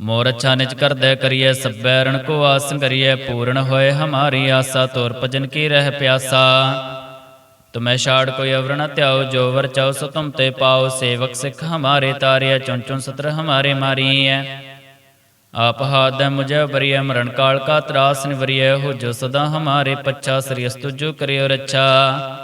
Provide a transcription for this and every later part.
ਮੋਰ ਅੱਛਾ ਨਿਜ ਕਰਦੈ ਕਰੀਐ ਸਭੈ ਰਣ ਕੋ ਆਸ ਕਰੀਐ, ਪੂਰਨ ਹੋਏ ਹਮਾਰੀ ਆਸਾ, ਤੋਰ ਭਜਨ ਕੀ ਰਹਿ ਪਿਆਸਾ। ਤੁਮੈ ਛਾੜ ਕੋਈ ਅਵਰ ਨ ਧਿਆਓ ਜੋ ਵਰ ਚਾਓ ਸੋ ਤੁਮ ਤੇ ਪਾਓ ਸੇਵਕ ਸਿੱਖ ਹਮਾਰੇ ਤਾਰਿਆ ਚੁਣ ਚੁਣ ਸਤਰ ਹਮਾਰੇ ਮਾਰੀਐ। ਆਪ ਹਾਦੈ ਮੁਝੈ ਬਰੀਐ ਮਰਨ ਕਾਲ ਕਾ ਤਰਾਸ ਨਿਵਰੀਐ, ਹੋ ਜੋ ਸਦਾ ਹਮਾਰੇ ਪੱਛਾ, ਸ੍ਰੀ ਅਸਤੁਜੋ ਕਰਿਓ ਰੱਛਾ।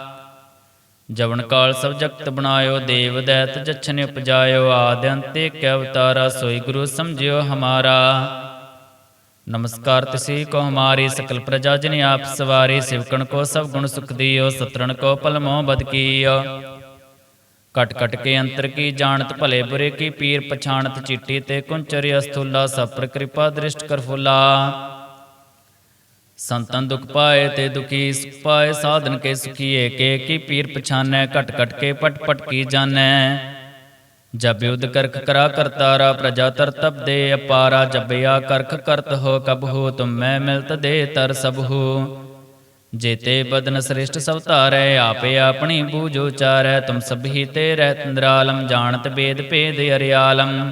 ਜਵਨ ਕਾਲ ਸਭ ਜਗਤ ਬਣਾਇਓ, ਦੇਵ ਦੈਤ ਜਛਨ ਉਪਜਾਇਓ, ਆਦਿ ਅੰਤੇ ਕੈ ਅਵਤਾਰਾ, ਸੋਈ ਗੁਰੂ ਸਮਝਿਓ ਹਮਾਰਾ। ਨਮਸਕਾਰ ਤਿਸੀ ਕੋ ਹਮਾਰੀ ਸਕਲ ਪ੍ਰਜਾ ਜਨ ਆਪ ਸਵਾਰੀ, ਸਿਵਕਣ ਕੋ ਸਭ ਗੁਣ ਸੁਖ ਦਿਓ, ਸਤਰਣ ਕੋ ਪਲ ਮੋਹ ਬਦ ਕੀਓ। ਕਟ ਕਟ ਕੇ ਅੰਤਰ ਕੀ ਜਾਣਤ, ਭਲੇ ਬੁਰੇ ਕੀ ਪੀਰ ਪਛਾਣਤ, ਚੀਟੀ ਤੇ ਕੁੰਚਰਿ ਅਸਥੁਲਾ ਸਭ ਪਰ ਕਿਰਪਾ ਦ੍ਰਿਸ਼ਟ ਕਰ ਫੁਲਾ। ਸੰਤਨ ਦੁਖ ਪਾਏ ਤੇ ਦੁਖੀ ਸੁਖ ਪਾਏ, ਸਾਧਨ ਕੇ ਸੁਖੀਏ, ਕੇ ਕੀ ਪੀਰ ਪਛਾਨੈ, ਘਟ ਘਟ ਕੇ ਪਟ ਪਟ ਕੀ ਜਾਣੈ। ਜਬ ਯੁਧ ਕਰਖ ਕਰਾ ਕਰਤਾਰਾ ਪ੍ਰਜਾ ਤਰ ਤਬ ਦੇ ਅਪਾਰਾ ਜਬਿਆ ਕਰਖ ਕਰਤ ਹੋ, ਕਬ ਹੋ, ਤੁਮ ਮੈਂ ਮਿਲਤ ਦੇ ਤਰ ਸਭ ਹੋ। ਜੇਤੇ ਬਦਨ ਸ੍ਰਿਸ਼ਟ ਸਭ ਧਾਰੈ, ਆਪੇ ਆਪਣੀ ਬੂਝੋ ਚਾਰੈ ਤੁਮ ਸਭੀ ਤੇ ਰਹਿ ਤੰਦਰਾਲਮ ਜਾਣਤ ਬੇਦ ਭੇਦ ਅਰਿਆਲਮ।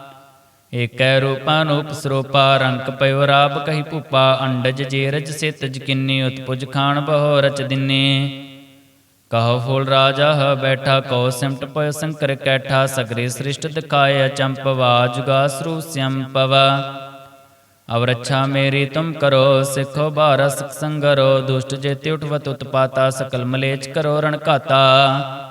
ਏਕੈ ਰੂਪਾਂ ਨੂਪ ਸਰੂਪਾ ਰੰਕ ਪਇਓ ਰਾਬ ਕਹੀ ਭੂਪਾ, ਅੰਡਜ ਜੇਰਜ ਸਿਤ ਜਕਿੰਨੀ ਉਤਪੁਜ ਖਾਣ ਬਹੋ ਰਚ ਦਿਨੇ। ਕਹੋ ਫੂਲ ਰਾਜਾ ਹ ਬੈਠਾ, ਕੋ ਸਿਮਟ ਪਇ ਸੰਕਰ ਕੈਠਾ, ਸਗਰੇ ਸ੍ਰਿਸ਼ਟ ਦਿਖਾਏ ਅਚੰਪਵਾ ਜੁਗਾ ਸਰੂ ਸਿਅੰਪਵ ਅਵ ਰੱਛਾ ਮੇਰੀ ਤੁਮ ਕਰੋ, ਸਿੱਖੋ ਬਾਰਸ ਸੰਗਰੋ, ਦੁਸ਼ਟ ਜੇਤੇ ਉਠਵਤ ਉਤਪਾਤਾ, ਸਕਲ ਮਲੇਚ ਕਰੋ ਰਣ ਘਾਤਾ।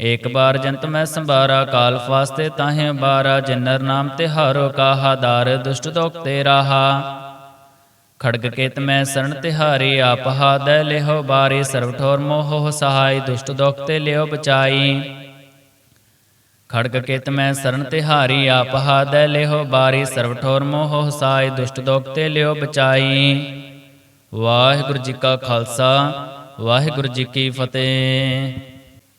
ਏਕ ਬਾਰ ਜੰਤ ਮੈਂ ਸੰਭਾਰਾ, ਕਾਲ ਫਾਸਤੇ ਤਾਹੇ ਬਾਰਾ, ਜਿਨਰ ਨਾਮ ਤੇ ਹਾਰੋ ਕਾਹਾ, ਦਾਰ ਦੁਸ਼ਟ ਦੋਖ ਤੇ ਰਾਹਾ। ਖੜਗ ਕੇਤ ਮੈਂ ਸਰਣ ਤਿਹਾਰੀ ਆਪ ਹਾਦੈ ਲਿਹੋ ਬਾਰੀ ਸਰਵ ਠੋਰ ਮੋਹ ਸਹਾਈ, ਦੁਸ਼ਟ ਦੋਖ ਤੇ ਲਿਓ ਬਚਾਈ। ਖੜਗ ਕੇਤ ਮੈਂ ਸਰਣ ਤਿਹਾਰੀ ਆਪ ਹਾਦੈ ਲਿਹੋ ਬਾਰੀ ਸਰਵ ਠੋਰ ਮੋਹ ਸਹਾਈ, ਦੁਸ਼ਟ ਦੋਖ ਤੇ ਲਿਓ ਬਚਾਈ। ਵਾਹਿਗੁਰੂ ਜੀ ਕਾ ਖਾਲਸਾ, ਵਾਹਿਗੁਰੂ ਜੀ ਕੀ ਫਤਿਹ।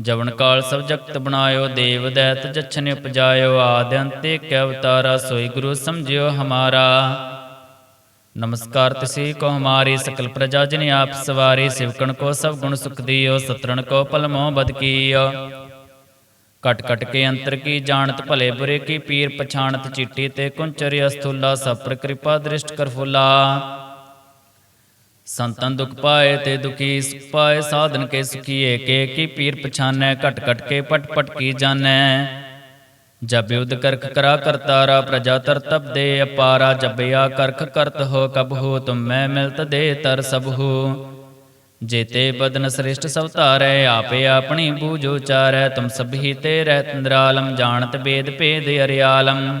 ਜਵਨ ਕਾਲ ਸਭ ਜਗਤ ਬਣਾਇਓ, ਦੇਵ ਦੈਤ ਜਛਨ ਉਪਜਾਇਓ, ਆਦਿ ਅੰਤੇ ਕੈ ਅਵਤਾਰਾ, ਸੋਈ ਗੁਰੂ ਸਮਝਿਓ ਹਮਾਰਾ। ਨਮਸਕਾਰ ਤਿਸੀ ਕੋ ਹਮਾਰੀ ਸਕਲ ਪ੍ਰਜਾ ਜਨ ਆਪ ਸਵਾਰੀ, ਸਿਵਕਣ ਕੋ ਸਭ ਗੁਣ ਸੁਖ ਦਿਓ, ਸਤਰਣ ਕੋ ਪਲਮੋ ਬਦ ਕੀਓ। ਕਟ ਕਟ ਕੇ ਅੰਤਰ ਕੀ ਜਾਣਤ, ਭਲੇ ਬੁਰੇ ਕੀ ਪੀਰ ਪਛਾਣਤ, ਚਿੱਟੀ ਤੇ ਕੁੰਚਰਿ ਅਸਥੁਲਾ ਸਪਰ ਕਿਰਪਾ ਦ੍ਰਿਸ਼ਟ ਕਰ ਫੁਲਾ। ਸੰਤਨ ਦੁਖ ਪਾਏ ਤੇ ਦੁਖੀ ਸੁਖ ਪਾਏ ਸਾਧਨ ਕੇ ਸੁਖੀਏ, ਕੇ ਕੀ ਪੀਰ ਪਛਾਨੈ, ਘਟ ਘਟ ਕੇ ਪਟ ਪਟ ਕੀ ਜਾਣੈ? ਜਬ ਯੁਧ ਕਰਖ ਕਰਾ ਕਰਤਾਰਾ ਪ੍ਰਜਾ ਤਰ ਤਬ ਦੇ ਅਪਾਰਾ ਜਬਿਆ ਕਰਖ ਕਰਤ ਹੋ, ਕਬ ਹੋ, ਤੁਮ ਮੈਂ ਮਿਲਤ ਦੇ ਤਰ ਸਭ ਹੋ। ਜੇਤੇ ਬਦਨ ਸ੍ਰਿਸ਼ਟ ਸਭ ਧਾਰੈ, ਆਪੇ ਆਪਣੀ ਬੂਝੋ ਚਾਰੈ ਤੁਮ ਸਭੀ ਤੇ ਰਹਿ ਤੰਦਰਾਲਮ ਜਾਣਤ ਬੇਦ ਭੇਦ ਅਰਿਆਲਮ।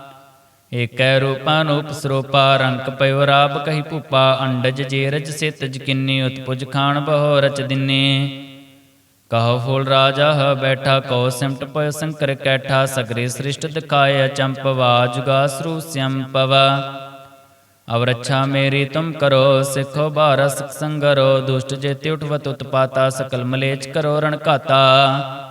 ਏਕੈ ਰੂਪਾ ਨੂਪ ਸਰੂਪਾ ਰੰਕ ਪਇਓ ਰਾਬ ਕਹੀ ਭੂਪਾ, ਅੰਡਜ ਜੇਰਜ ਸਿਤ ਜਕਿੰਨੀ ਉਤਪੁਜ ਖਾਣ ਬਹੋ ਰਚ ਦਿਨੇ। ਕਹੋ ਫੂਲ ਰਾਜਾ ਹ ਬੈਠਾ, ਕੋ ਸਿਮਟ ਪਇ ਸੰਕਰ ਕੈਠਾ, ਸਗਰੇ ਸ੍ਰਿਸ਼ਟ ਦਿਖਾਏ ਅਚੰਪਵਾ ਜੁਗਾ ਸਰੂ ਸਿਅੰਪਵਾ ਅਵ ਰੱਛਾ ਮੇਰੀ ਤੁਮ ਕਰੋ, ਸਿੱਖੋ ਬਾਰਸ ਸੰਗਰੋ, ਦੁਸ਼ਟ ਜੇਤੇ ਉਠਵਤ ਉਤਪਾਤਾ, ਸਕਲ ਮਲੇਚ ਕਰੋ ਰਣ ਘਾਤਾ।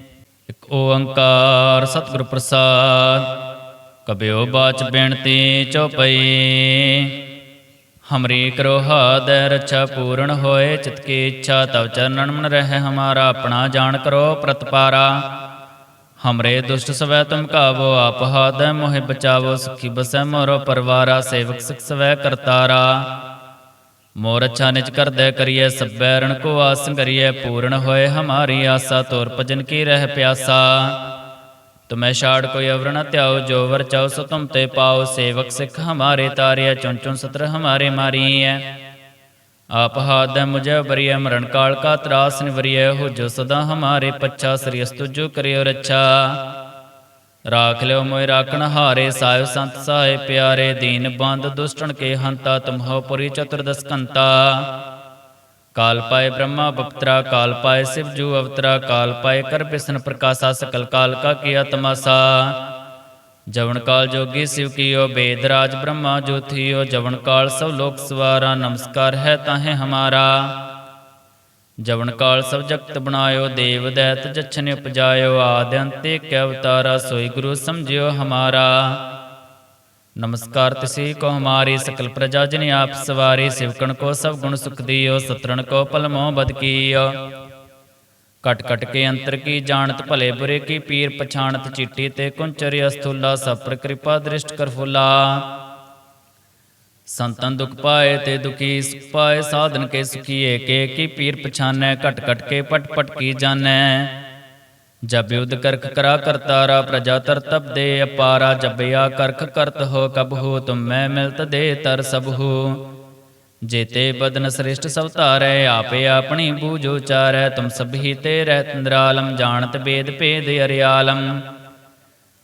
ਓੰਕਾਰ ਸਤਿਗੁਰ ਪ੍ਰਸਾਦ, ਕਬਿਓ ਬਾਚ ਬੇਨਤੀ ਚਉਪਈ। ਹਮਰੀ ਕਰੋ ਹਾਦੈ ਰੱਛਾ ਪੂਰਨ ਹੋਏ, ਚਿਤ ਕੀ ਇੱਛਾ ਤਵ ਚਰਨਨ ਮਨ ਰਹਿ, ਹਮਾਰਾ ਆਪਣਾ ਜਾਣ ਕਰੋ ਪ੍ਰਤਪਾਰਾ। ਹਮਰੇ ਦੁਸ਼ਟ ਸਵੈ ਤੁਮ ਕਾਵੋ, ਆਪ ਹਾਦੈ ਮੋਹਿ ਬਚਾਵੋ, ਸੁਖੀ ਬਸੈ ਮੋਰੋ ਪਰਵਾਰਾ, ਸੇਵਕ ਸਿਖ ਸਵੈ ਕਰਤਾਰਾ। ਮੋਰ ਅੱਛਾ ਨਿਜ ਕਰਦੈ ਕਰੀਐ ਸਭੈ ਰਣ ਕੋ ਆਸ ਕਰੀਐ ਪੂਰਨ ਹੋਏ ਹਮਾਰੀ ਆਸਾ, ਤੋਰ ਭਜਨ ਕੀ ਰਹਿ ਪਿਆਸਾ। ਤੁਮੈ ਛਾੜ ਕੋਈ ਅਵਰ ਨ ਧਿਆਓ ਜੋ ਵਰ ਚਾਓ ਸੋ ਤੁਮ ਤੇ ਪਾਓ ਸੇਵਕ ਸਿੱਖ ਹਮਾਰੇ ਤਾਰਿਆ ਚੁਣ ਚੁਣ ਸਤਰ ਹਮਾਰੇ ਮਾਰੀਐ। ਆਪ ਹਾਦੈ ਮੁਝੈ ਬਰੀਐ ਮਰਨ ਕਾਲ ਕਾ ਤਰਾਸ ਨਿਵਰੀਐ, ਹੋ ਜੋ ਸਦਾ ਹਮਾਰੇ ਪੱਛਾ, ਸ੍ਰੀ ਅਸਤੁਜੋ ਕਰਿਓ ਰੱਛਾ। ਰਾਖ ਲਿਓ ਮੋਇ ਰਾਖਣ ਹਾਰੇ ਸਾਹਿਬ ਸੰਤ ਸਹਾਇ ਪਿਆਰੇ ਦੀਨ ਬੰਦ ਦੁਸ਼ਟਣ ਕੇ ਹੰਤਾ ਤੁਮਹੋ ਪੁਰੀ ਚਤੁਰਦਸ ਕੰਤਾ ਕਾਲ ਪਾਏ ਬ੍ਰਹਮਾ ਬਪਤਰਾ ਕਾਲ ਪਾਏ ਸਿਵ ਜੂ ਅਵਤਰਾ ਕਾਲ ਪਾਏ ਕਰ ਬਿਸ਼ਨ ਪ੍ਰਕਾਸ਼ਾ ਸਕਲ ਕਾਲ ਕਾ ਕੀਆ ਤਮਾਸਾ ਜਵਨ ਕਾਲ ਜੋਗੀ ਸਿਵ ਕੀਓ ਬੇਦ ਰਾਜ ਬ੍ਰਹਮਾ ਜੋਥੀਓ ਜਵਨ ਕਾਲ ਸਭ ਲੋਕ ਸਵਾਰਾ ਨਮਸਕਾਰ ਹੈ ਤਾਹੇ ਹਮਾਰਾ ਜਵਨ ਕਾਲ ਸਭ ਜਗਤ ਬਣਾਇਓ, ਦੇਵ ਦੈਤ ਜਛਨ ਉਪਜਾਇਓ ਆਦਿ ਅੰਤੇ ਕੈ ਅਵਤਾਰਾ, ਸੋਈ ਗੁਰੂ ਸਮਝਿਓ ਹਮਾਰਾ। ਨਮਸਕਾਰ ਤਿਸੀ ਕੋ ਹਮਾਰੀ ਸਕਲ ਪ੍ਰਜਾ ਜਨ ਆਪ ਸਵਾਰੀ, ਸਿਵਕਣ ਕੋ ਸਭ ਗੁਣ ਸੁਖ ਦਿਓ, ਸਤਰਣ ਕੋ ਪਲਮੋ ਬਦ ਕੀਓ। ਕਟ ਕਟ ਕੇ ਅੰਤਰ ਕੀ ਜਾਣਤ, ਭਲੇ ਬੁਰੇ ਕੀ ਪੀਰ ਪਛਾਣਤ, ਚੀਟੀ ਤੇ ਕੁੰਚਰਿ ਅਸਥੁਲਾ, ਸਪਰ ਕਿਰਪਾ ਦ੍ਰਿਸ਼ਟ ਕਰ ਫੁਲਾ। ਸੰਤਨ ਦੁਖ ਪਾਏ ਤੇ ਦੁਖੀ ਸੁਖ ਪਾਏ ਸਾਧਨ ਕੇ ਸੁਖੀਏ, ਕੇ ਕੀ ਪੀਰ ਪਛਾਨੈ, ਘਟ ਘਟ ਕੇ ਪਟ ਪਟ ਕੀ ਜਾਣੈ? ਜਬ ਯੁਧ ਕਰਖ ਕਰਾ ਕਰਤਾਰਾ ਪ੍ਰਜਾ ਤਰ ਤਬ ਦੇ ਅਪਾਰਾ ਜਬਿਆ ਕਰਖ ਕਰਤ ਹੋ, ਕਬ ਹੋ, ਤੁਮ ਮੈਂ ਮਿਲਤ ਦੇ ਤਰ ਸਭ ਹੋ। ਜੇਤੇ ਬਦਨ ਸ੍ਰਿਸ਼ਟ ਸਭ ਧਾਰੈ, ਆਪੇ ਆਪਣੀ ਬੂਝੋ ਚਾਰੈ ਤੁਮ ਸਭੀ ਤੇ ਰਹਿ ਤੰਦਰਾਲਮ ਜਾਣਤ ਬੇਦ ਭੇਦ ਅਰਿਆਲਮ।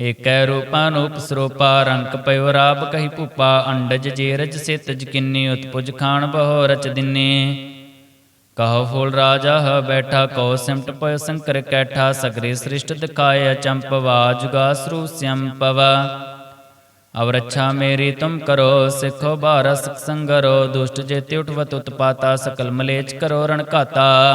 ਏਕੈ ਰੂਪਾਂ ਨੂਪ ਸਰੂਪਾ ਰੰਕ ਪਇਓ ਰਾਬ ਕਹੀ ਭੂਪਾ, ਅੰਡਜ ਜੇਰਜ ਸਿਤ ਜਕਿੰਨੀ ਉਤਪੁਜ ਖਾਣ ਬਹੁ ਰਚ ਦਿਨੇ। ਕਹੋ ਫੁਲ ਰਾਜਾ, ਹ ਬੈਠਾ ਕੋ ਸਿਮਟ ਪਇ ਸੰਕਰ ਕੈਠਾ, ਸਗਰੇ ਸ੍ਰਿਸ਼ਟ ਦਿਖਾਏ ਅਚੰਪਵਾ ਜੁਗਾ ਸਰੂ ਸਿਅੰਪਵਾ ਅਵ ਰੱਛਾ ਮੇਰੀ ਤੁਮ ਕਰੋ, ਸਿੱਖੋ ਬਾਰਸ ਸੰਗਰੋ, ਦੁਸ਼ਟ ਜੇਤੇ ਉਠਵਤ ਉਤਪਾਤਾ, ਸਕਲ ਮਲੇਚ ਕਰੋ ਰਣ ਘਾਤਾ।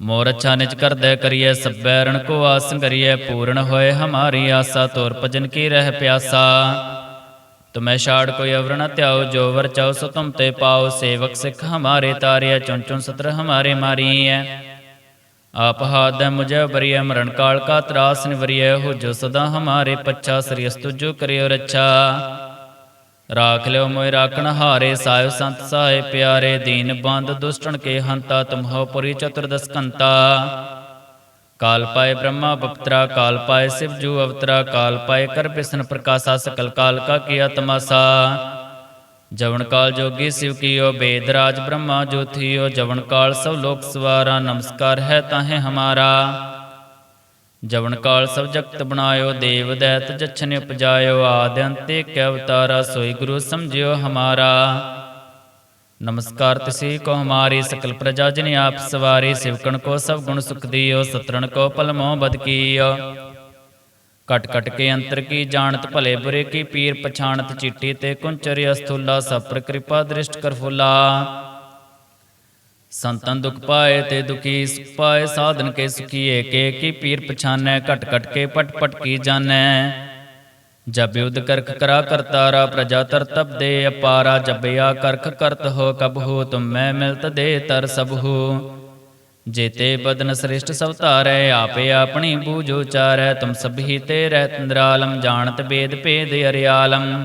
ਮੋਰ ਅੱਛਾ ਨਿਜ ਕਰਦੈ ਕਰੀਐ ਸਭੈ ਰਣ ਕੋ ਆਸ ਕਰੀਐ ਪੂਰਨ ਹੋਏ ਹਮਾਰੀ ਆਸਾ, ਤੋਰ ਭਜਨ ਕੀ ਰਹਿ ਪਿਆਸਾ। ਤੁਮੈ ਛਾੜ ਕੋਈ ਅਵਰ ਨ ਧਿਆਓ ਜੋ ਵਰ ਚਾਓ ਸੋ ਤੁਮ ਤੇ ਪਾਓ ਸੇਵਕ ਸਿੱਖ ਹਮਾਰੇ ਤਾਰਿਆ ਚੁਣ ਚੁਣ ਸਤਰ ਹਮਾਰੇ ਮਾਰੀਐ। ਆਪ ਹਾਦ ਮੁਝੈ ਬਰੀਐ ਮਰਨ ਕਾਲ ਕਾ ਤਰਾਸ ਨਿਵਰੀਐ। ਹੋ ਜੋ ਸਦਾ ਹਮਾਰੇ ਪੱਛਾ, ਸ੍ਰੀ ਅਸਤੁ ਜੋ ਕਰਿਓ ਰੱਛਾ। ਰਾਖ ਲਿਓ ਮੋਇ ਰਾਖਣ ਹਾਰੇ ਸਾਹਿਬ ਸੰਤ ਸਹਾਏ ਪਿਆਰੇ, ਦੀਨ ਬੰਦ ਦੁਸ਼ਟਣ ਕੇ ਹੰਤਾ, ਤੁਮਹੋ ਪੁਰੀ ਚਤੁਰਦਸ ਕੰਤਾ। ਕਾਲ ਪਾਏ ਬ੍ਰਹਮਾ ਬਪਤਰਾ, ਕਾਲ ਪਾਏ ਸਿਵ ਜੂ ਅਵਤਰਾ, ਕਾਲ ਪਾਏ ਕਰ ਬਿਸ਼ਨ ਪ੍ਰਕਾਸ਼ਾ, ਸਕਲ ਕਾਲ ਕਾ ਕੀਆ ਤਮਾਸਾ ਜਵਨ ਕਾਲ ਜੋਗੀ ਸਿਵ ਕੀਓ, ਬੇਦ ਰਾਜ ਬ੍ਰਹਮਾ ਜੋਥੀਓ, ਜਵਨ ਕਾਲ ਸਭ ਲੋਕ ਸਵਾਰਾ, ਨਮਸਕਾਰ ਹੈ ਤਾਹੇ ਹਮਾਰਾ। ਜਵਨ ਕਾਲ ਸਭ ਜਗਤ ਬਣਾਇਓ, ਦੇਵ ਦੈਤ ਜਛਨ ਉਪਜਾਇਓ, ਆਦਿ ਅੰਤੇ ਕੈ ਅਵਤਾਰਾ, ਸੋਈ ਗੁਰੂ ਸਮਝਿਓ ਹਮਾਰਾ। ਨਮਸਕਾਰ ਤਿਸੀ ਕੋ ਹਮਾਰੀ, ਸਕਲ ਪ੍ਰਜਾ ਜਿਨ ਆਪ ਸਵਾਰੀ, ਸਿਵਕਣ ਕੋ ਸਭ ਗੁਣ ਸੁਖ ਦਿਓ, ਸਤਰਣ ਕੋ ਪਲਮੋ ਬਦ ਕੀਓ। ਕਟ ਕਟ ਕੇ ਅੰਤਰ ਕੀ ਜਾਣਤ, ਭਲੇ ਬੁਰੇ ਕੀ ਪੀਰ ਪਛਾਣਤ, ਚਿੱਟੀ ਤੇ ਕੁੰਚਰਿ ਅਸਥੂਲਾ ਸਭ ਪਰ ਦ੍ਰਿਸ਼ਟ ਕਰ ਫੁਲਾ। ਸੰਤਨ ਦੁਖ ਪਾਏ ਤੇ ਦੁਖੀ ਸੁਖ ਪਾਏ, ਸਾਧਨ ਕੇ ਸੁਖੀਏ, ਕੇ ਕੀ ਪੀਰ ਪਛਾਨੈ, ਘਟ ਘਟ ਕੇ ਪਟ ਪਟ ਕੀ ਜਾਣੈ? ਜਬ ਯੁਧ ਕਰਖ ਕਰਾ ਕਰਤਾਰਾ ਪ੍ਰਜਾ ਤਰ ਤਬ ਦੇ ਅਪਾਰਾ, ਜਬ ਆ ਕਰਖ ਕਰਤ ਹੋ, ਕਬ ਹੋ, ਤੁਮ ਮੈਂ ਮਿਲਤ ਦੇ ਤਰ ਸਭ ਹੋ। ਜੇਤੇ ਬਦਨ ਸ੍ਰਿਸ਼ਟ ਸਭ ਧਾਰੈ, ਆਪੇ ਆਪਣੀ ਬੂਝੋ ਚਾਰੈ ਤੁਮ ਸਭੀ ਤੇ ਰਹਿਤ ਨਿਰਾਲਮ, ਜਾਣਤ ਬੇਦ ਭੇਦ ਅਰਿਆਲਮ।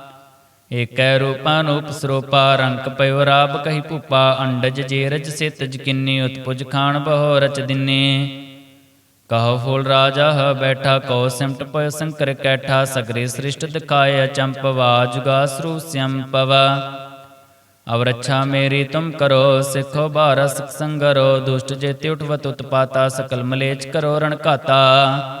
ਏਕੈ ਰੂਪਾ ਨੂਪ ਸਰੂਪਾ ਰੰਕ ਪਇਓ ਰਾਬ ਕਹੀ ਭੂਪਾ, ਅੰਡਜ ਜੇਰਜ ਸਿਤ ਜਕਿੰਨੀ ਉਤਪੁਜ ਖਾਨ ਬਹੁ ਰਚ ਦਿਨੇ। ਕਹੋ ਫੁਲ ਰਾਜਾ ਹ ਬੈਠਾ, ਕੋ ਸਿਮਟ ਪਇ ਸੰਕਰ ਕੈਠਾ, ਸਗਰੇ ਸ੍ਰਿਸ਼ਟ ਦਿਖਾਏ ਅਚੰਪਵਾ ਜੁਗਾ ਸਰੂ ਸਿਅੰਪਵਾ ਅਵ ਰੱਛਾ ਮੇਰੀ ਤੁਮ ਕਰੋ, ਸਿੱਖੋ ਬਾਰਸ ਸੰਗਰੋ, ਦੁਸ਼ਟ ਜੇਤੇ ਉਠਵਤ ਉਤਪਾਤਾ, ਸਕਲ ਮਲੇਚ ਕਰੋ ਰਣ ਘਾਤਾ।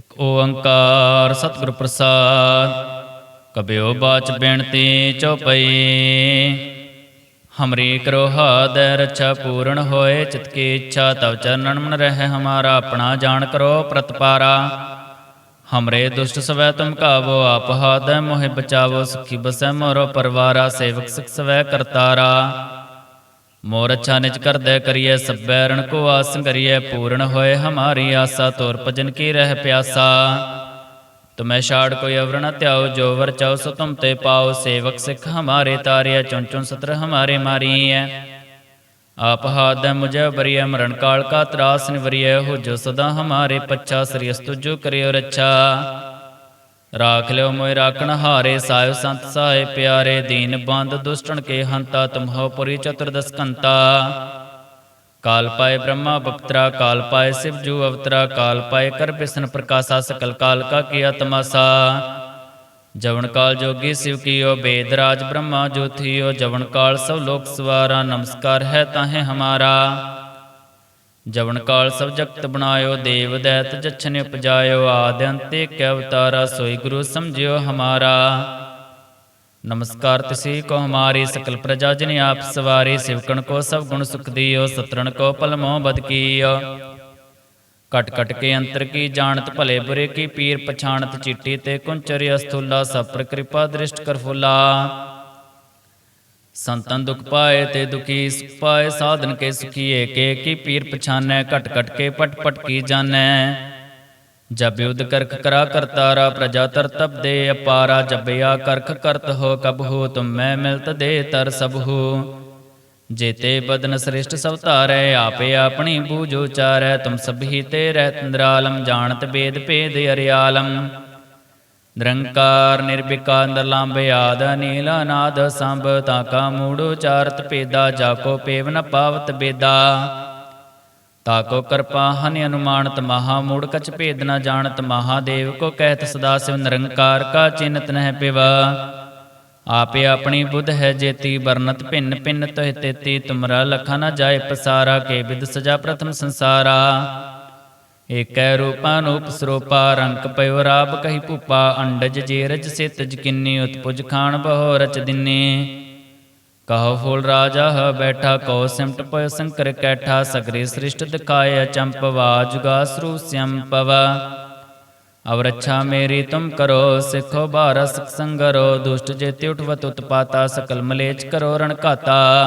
ਇੱਕ ਓੰਕਾਰ ਸਤਿਗੁਰ ਪ੍ਰਸਾਦ, ਕਬਿਓ ਬਾਚ ਬੇਨਤੀ ਚਉਪਈ। ਹਮਰੀ ਕਰੋ ਹਾਦ ਰੱਛਾ ਪੂਰਨ ਹੋਏ, ਚਿਤ ਕੀ ਇੱਛਾ ਤਵ ਚਰਨਨ ਮਨ ਰਹਿ, ਹਮਾਰਾ ਆਪਣਾ ਜਾਣ ਕਰੋ ਪ੍ਰਤਪਾਰਾ। ਹਮਰੇ ਦੁਸ਼ਟ ਸਵੈ ਤੁਮ ਕਾਵੋ, ਆਪ ਹਾਦੈ ਮੋਹਿ ਬਚਾਵੋ, ਸੁਖੀ ਬਸੈ ਮੋਰੋ ਪਰਵਾਰਾ, ਸੇਵਕ ਸਿਖ ਸਵੈ ਕਰਤਾਰਾ। ਮੋਰ ਅੱਛਾ ਨਿਜ ਕਰਦੈ ਕਰੀਐ ਸਭੈ ਰਣ ਕੋ ਆਸ ਕਰੀਐ ਪੂਰਨ ਹੋਏ ਹਮਾਰੀ ਆਸਾ, ਤੋਰ ਭਜਨ ਕੀ ਰਹਿ ਪਿਆਸਾ। ਤੁਮੈ ਛਾੜ ਕੋਈ ਅਵਰ ਨ ਧਿਆਓ ਜੋ ਵਰ ਚਾਓ ਸੋ ਤੁਮ ਤੇ ਪਾਓ ਸੇਵਕ ਸਿੱਖ ਹਮਾਰੇ ਤਾਰਿਆ ਚੁਣ ਚੁਣ ਸਤਰ ਹਮਾਰੇ ਮਾਰੀਐ। ਆਪ ਹਾਦੈ ਮੁਝੈ ਬਰੀਐ ਮਰਨ ਕਾਲ ਕਾ ਤਰਾਸ ਨਿਵਰੀਐ, ਹੋ ਜੋ ਸਦਾ ਹਮਾਰੇ ਪੱਛਾ, ਸ੍ਰੀ ਅਸਤੁਜੋ ਕਰਿਓ ਰੱਛਾ। ਰਾਖ ਲਿਓ ਮੋਇ ਰਾਖਣ ਹਾਰੇ ਸਾਹਿਬ ਸੰਤ ਸਹਾਏ ਪਿਆਰੇ ਦੀਨ ਬੰਦ ਦੁਸ਼ਟਣ ਕੇ ਹੰਤਾ ਤੁਮਹੋ ਪੁਰੀ ਚਤੁਰਦਸ ਕੰਤਾ। ਕਾਲ ਪਾਏ ਬ੍ਰਹਮਾ ਬਪਤਰਾ, ਕਾਲ ਪਾਏ ਸਿਵ ਜੂ ਅਵਤਰਾ, ਕਾਲ ਪਾਏ ਕਰ ਬਿਸ਼ਨ ਪ੍ਰਕਾਸ਼ਾ ਸਕਲ ਕਾਲ ਕਾ ਕੀਆ ਤਮਾਸਾ ਜਵਨ ਕਾਲ ਜੋਗੀ ਸਿਵ ਕੀਓ ਬੇਦ ਰਾਜ ਬ੍ਰਹਮਾ ਜੋਥੀਓ, ਜਵਨ ਕਾਲ ਸਭ ਲੋਕ ਸਵਾਰਾ, ਨਮਸਕਾਰ ਹੈ ਤਾਹੇ ਹਮਾਰਾ। ਜਵਨ ਕਾਲ ਸਭ ਜਗਤ ਬਣਾਇਓ, ਦੇਵ ਦੈਤ ਜਛਨ ਉਪਜਾਇਓ, ਆਦਿ ਅੰਤੇ ਕੈ ਅਵਤਾਰਾ, ਸੋਈ ਗੁਰੂ ਸਮਝਿਓ ਹਮਾਰਾ। ਨਮਸਕਾਰ ਤਿਸੀ ਕੋ ਹਮਾਰੀ ਸਕਲ ਪ੍ਰਜਾ ਜਿਨ ਆਪ ਸਵਾਰੀ, ਸਿਵਕਣ ਕੋ ਸਭ ਗੁਣ ਸੁਖ ਦਿਓ, ਸਤਰਣ ਕੋ ਪਲਮੋ ਬਦ ਕੀਓ। ਕਟ ਕਟ ਕੇ ਅੰਤਰ ਕੀ ਜਾਣਤ, ਭਲੇ ਬੁਰੇ ਕੀ ਪੀਰ ਪਛਾਣਤ, ਚਿੱਟੀ ਤੇ ਕੁੰਚਰਿ ਅਸਥੂਲਾ, ਸਭ ਪਰ ਦ੍ਰਿਸ਼ਟ ਕਰ ਫੁਲਾ। ਸੰਤਨ ਦੁਖ ਪਾਏ ਤੇ ਦੁਖੀ ਸੁਖ ਪਾਏ, ਸਾਧਨ ਕੇ ਸੁਖੀ ਕੇ ਕੀ ਪੀਰ ਪਛਾਨੈ, ਘਟ ਘਟ ਕੇ ਪਟ ਪਟ ਕੀ ਜਾਣੈ। ਜਬ ਯੁਧ ਕਰਖ ਕਰਾ ਕਰਤਾਰਾ ਪ੍ਰਜਾ ਤਰ ਤਬ ਦੇ ਅਪਾਰਾ ਜਬਿਆ ਕਰਖ ਕਰਤ ਹੋ, ਕਬ ਹੋ, ਤੁਮ ਮੈਂ ਮਿਲਤ ਦੇ ਤਰ ਸਭ ਹੋ। ਜੇਤੇ ਬਦਨ ਸ੍ਰਿਸ਼ਟ ਸਭ ਧਾਰੈ, ਆਪੇ ਆਪਣੀ ਬੂਝੋ ਚਾਰੈ ਤੁਮ ਸਭੀ ਤੇ ਰਹਿਤ ਨਿਰਾਲਮ, ਜਾਣਤ ਬੇਦ ਭੇਦ ਅਰਿਆਲਮ। ਨਿਰੰਕਾਰ ਨਿਰਵਿਕਾਰ ਨਿਰਲੰਭ ਆਦ ਨੀਲ ਅਨਾਦ ਸੰਭ ਤਾਕਾ ਮੂੜ ਉਚਾਰਤ ਭੇਦਾ ਜਾਕੋ ਪੇਵ ਨ ਪਾਵਤ ਬੇਦਾ। ਤਾਕੋ ਕਿਰਪਾ ਹਨਿ ਅਨੁਮਾਨਤ ਮਹਾ ਮੂੜ, ਕਛ ਭੇਦ ਨ ਜਾਣਤ ਮਹਾਦੇਵ ਕੋ ਕਹਿਤ ਸਦਾ ਸਿਵ ਨਿਰੰਕਾਰ ਕਾ ਚਿੰਤ ਨਹਿ ਪਿਵਾ। ਆਪੇ ਆਪਣੀ ਬੁੱਧ ਹੈ ਜੇਤੀ ਵਰਨਤ ਭਿੰਨ ਭਿੰਨ ਤੋਹਿ ਤੇਤੀ, ਤੁਮਰਾ ਲਖਾ ਨ ਜਾਏ ਪਸਾਰਾ, ਕੇ ਵਿਦ ਸਜਾ ਪ੍ਰਥਮ ਸੰਸਾਰਾ। ਏਕੈ ਰੂਪਾਨੂਪ ਸਰੂਪਾ ਰੰਕ ਪਇਓ ਰਾਬ ਕਹੀ ਭੂਪਾ, ਅੰਡਜ ਜੇਰਜ ਸਿਤਜ ਕਿੰਨੀ ਉਤਪੁਜ ਖਾਣ ਬਹੁ ਰਚ ਦਿਨੇ। ਕਹੋ ਫੁਲ ਰਾਜਾ ਹ ਬੈਠਾ, ਕੋ ਸਿਮਟ ਪਇ ਸੰਕਰ ਕੈਠਾ, ਸਗਰੇ ਸ੍ਰਿਸ਼ਟ ਦਿਖਾਏ ਅਚੰਪਵਾ ਜੁਗਾ ਸਰੂ ਸਿਅੰਪਵ ਅਵ ਰੱਛਾ ਮੇਰੀ ਤੁਮ ਕਰੋ, ਸਿਖੋ ਬਾਰਸ ਸੰਗਰੋ, ਦੁਸ਼ਟ ਜੇਤੀ ਉਠਵਤ ਉਤਪਾਤਾ, ਸਕਲ ਮਲੇਚ ਕਰੋ ਰਣ ਘਾਤਾ।